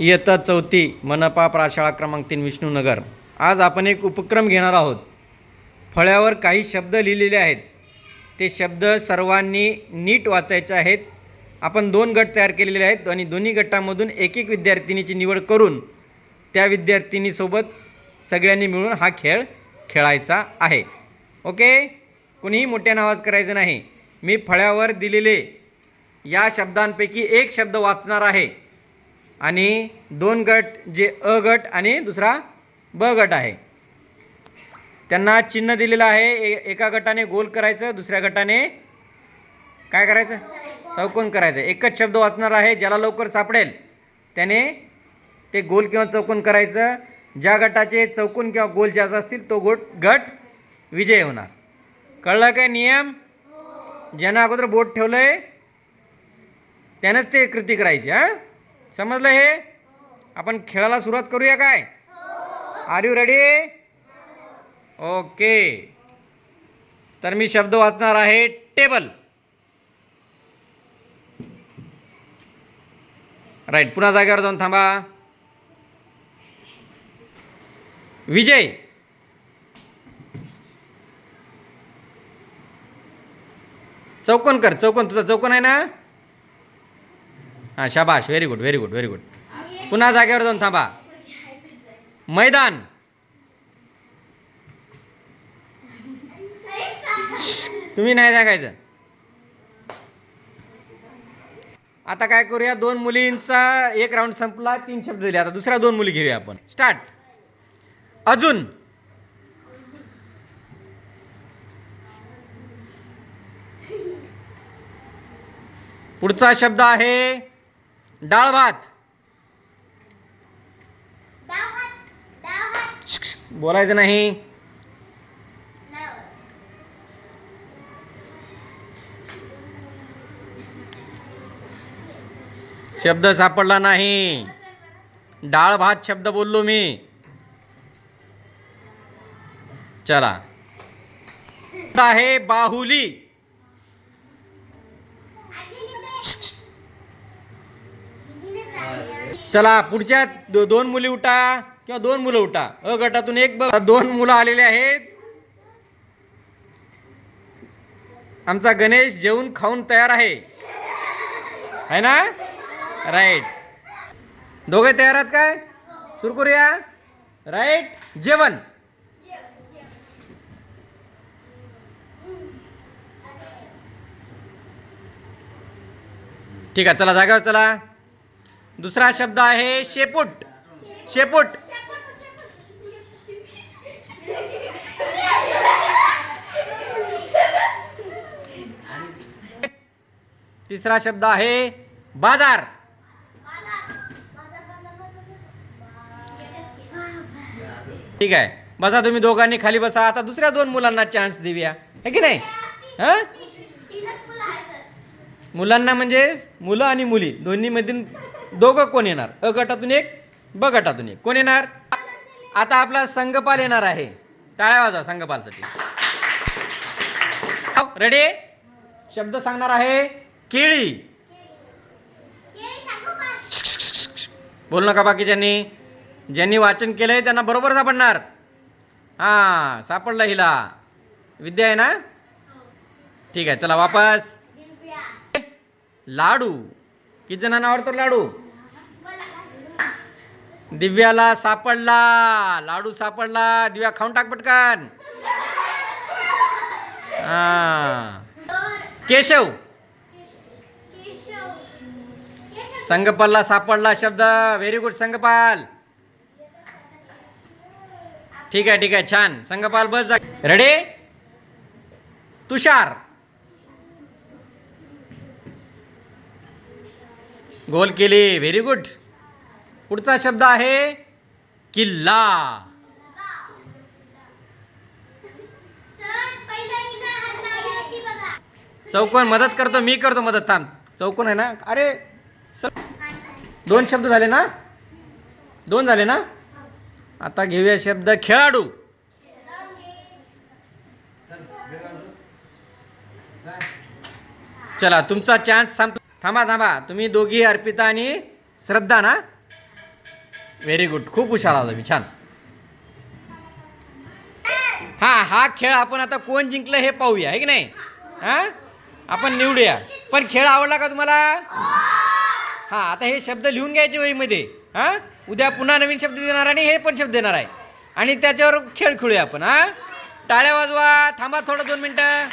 इयत्ता चौथी मनपा प्राशाळा क्रमांक तीन विष्णूनगर. आज आपण एक उपक्रम घेणार आहोत. फळ्यावर काही शब्द लिहिलेले आहेत. ते शब्द सर्वांनी नीट वाचायचे आहेत. आपण दोन गट तयार केलेले आहेत आणि दोन्ही गटामधून एक एक विद्यार्थिनीची निवड करून त्या विद्यार्थिनीसोबत सगळ्यांनी मिळून हा खेळ खेळायचा आहे. ओके? कुणीही मोठ्या नावाज करायचं नाही. मी फळ्यावर दिलेले या शब्दांपैकी एक शब्द वाचणार आहे. आणि दोन गट जे अ गट आणि दुसरा ब गट आहे. त्यांना चिन्ह दिलेलं आहे. ए एका गटाने गोल करायचं दुसऱ्या गटाने काय करायचं? चौकोन करायचं. एकच शब्द वाचणार आहे ज्याला लवकर सापडेल त्याने ते गोल किंवा चौकोन करायचं. ज्या गटाचे चौकोन किंवा गोल जास्त असतील तो गोट गट विजय होणार. कळलं काय नियम? ज्यानं अगोदर बोट ठेवलं आहे त्यानंच ते कृती करायची हां? समजलं हे? आपण खेळाला सुरुवात करूया काय? आर यू रेडी ओके तर मी शब्द वाचणार आहे टेबल राईट पुन्हा जागेवर जाऊन थांबा. विजय. चौकोन कर चौकोन तुझा चौकोन आहे ना? हां शाबाश. Very good very good very good पुन्हा जागेवर जाऊन थांबा. मैदान. तुम्ही नाही सांगायचं. आता काय करूया? दोन मुलींचा एक राऊंड संपला तीन शब्द दिले. आता दुसऱ्या दोन मुली घेऊया आपण. स्टार्ट अजून. पुढचा शब्द आहे डाळ भात. बोलायचं नाही. शब्द सापडला नाही. डाळ भात शब्द बोललो मी. चला. आहे बाहुली. चला पुढच्या दो, दोन मुली उठा किंवा दोन मुलं उठा. अ गटातून एक बघ. दोन मुलं आलेले आहेत. आमचा गणेश जेवून खाऊन तयार आहे. है ना? राईट दोघे तयार आहात काय? सुरू करूया. राईट जेवण. ठीक आहे चला जागा चला. दुसरा शब्द आहे शेपूट. शेपूट. तिसरा शब्द आहे बाजार. ठीक आहे. बसा तुम्ही दोघांनी खाली बसा. आता दुसऱ्या दोन मुलांना चान्स देऊया. है की नाही? हां? मुलांना म्हणजे मुलं आणि मुली. दोन्हीमधून दोघं कोण येणार? अ गटातून एक ब गटातून एक. कोण येणार? आता आपला संघपाल येणार आहे. टाळ्या वाजा संघपालसाठी. हो, रेडी शब्द सांगणार आहे केळी. बोल नका बाकीच्यांनी. ज्यांनी वाचन केलंय त्यांना बरोबर सापडणार. हां सापडलं हिला. विद्या आहे ना? ठीक आहे चला वापस. लाडू. किती जणांना आवडतो लाडू? दिव्याला सापडला लाडू सापडला. दिव्या खाऊन टाक पटकन. हा. केशव. संगपालला सापडला शब्द. Very good Sangpal. ठीक आहे ठीक आहे. छान. संगपाल बस जा. रेडी तुषार. गोल केले. व्हेरी गुड पुढचा शब्द आहे किल्ला. चौकोन मदत करतो मी करतो मदत. थांब. चौकोन आहे ना? अरे सर. दोन शब्द झाले ना? दोन झाले ना? आता घेऊया शब्द खेळाडू. चला तुमचा चान्स संप थांबा थांबा. तुम्ही दोघी अर्पिता आणि श्रद्धा ना? व्हेरी गुड खूप हुशार आहात तुम्ही छान. हा हा खेळ आपण आता कोण जिंकलं हे पाहूया आहे की नाही? हा? आपण निवडूया. पण खेळ आवडला का तुम्हाला? हा आता हे शब्द लिहून घ्यायचे वहीमध्ये. हा? उद्या पुन्हा नवीन शब्द देणार आणि हे पण शब्द देणार आहे. आणि त्याच्यावर खेळ खेळूया आपण हा? टाळ्या वाजवा. थांबा थोडं दोन मिनटं.